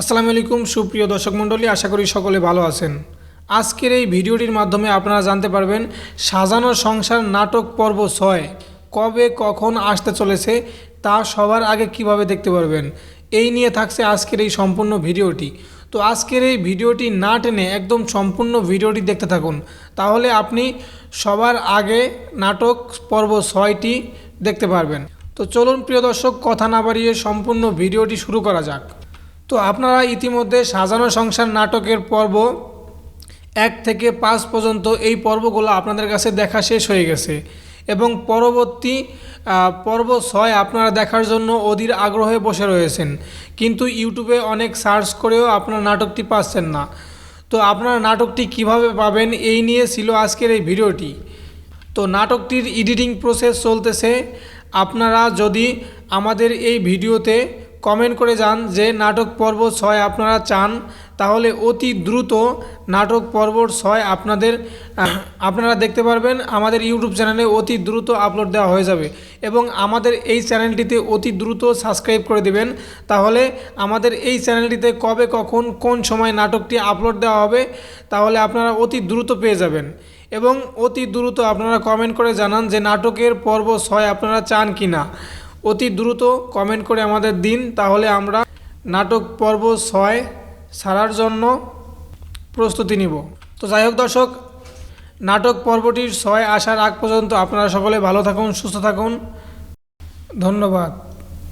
আসসালামু আলাইকুম, সুপ্রিয় দর্শক মণ্ডলী, আশা করি সকলে ভালো আছেন। আজকের এই ভিডিওটির মাধ্যমে আপনারা জানতে পারবেন, সাজানো সংসার নাটক পর্ব ছয় কবে কখন আসতে চলেছে, তা সবার আগে কীভাবে দেখতে পারবেন, এই নিয়ে থাকছে আজকের এই সম্পূর্ণ ভিডিওটি। তো আজকের এই ভিডিওটি না টেনে একদম সম্পূর্ণ ভিডিওটি দেখতে থাকুন, তাহলে আপনি সবার আগে নাটক পর্ব ছয়টি দেখতে পারবেন। তো চলুন, প্রিয় দর্শক, কথা না বাড়িয়ে সম্পূর্ণ ভিডিওটি শুরু করা যাক। তো আপনারা ইতিমধ্যে সাজানো সংসার নাটকের পর্ব এক থেকে পাঁচ পর্যন্ত এই পর্বগুলো আপনাদের কাছে দেখা শেষ হয়ে গেছে। এবং পরবর্তী পর্ব ছয় আপনারা দেখার জন্য অধীর আগ্রহে বসে রয়েছেন। কিন্তু ইউটিউবে অনেক সার্চ করেও আপনারা নাটকটি পাচ্ছেন না। তো আপনারা নাটকটি কীভাবে পাবেন এই নিয়ে ছিল আজকের এই ভিডিওটি। তো নাটকটির এডিটিং প্রসেস চলতেছে। আপনারা যদি আমাদের এই ভিডিওতে কমেন্ট করে যান যে নাটক পর্ব ছয় আপনারা চান, তাহলে অতি দ্রুত নাটক পর্ব ছয় আপনাদের আপনারা দেখতে পারবেন, আমাদের ইউটিউব চ্যানেলে অতি দ্রুত আপলোড দেওয়া হয়ে যাবে এবং আমাদের এই চ্যানেলটিতে অতি দ্রুত সাবস্ক্রাইব করে দেবেন। তাহলে আমাদের এই চ্যানেলটিতে কবে কখন কোন সময় নাটকটি আপলোড দেওয়া হবে, তাহলে আপনারা অতি দ্রুত পেয়ে যাবেন। এবং অতি দ্রুত আপনারা কমেন্ট করে জানান যে নাটকের পর্ব ছয় আপনারা চান কি না অতি দ্রুত কমেন্ট করে আমাদের দিন। তাহলে আমরা নাটক পর্ব ছয় সারার জন্য প্রস্তুতি নিব। তো যাই হোক দর্শক, নাটক পর্বটির ছয় আসার আগ পর্যন্ত আপনারা সকলে ভালো থাকুন, সুস্থ থাকুন। ধন্যবাদ।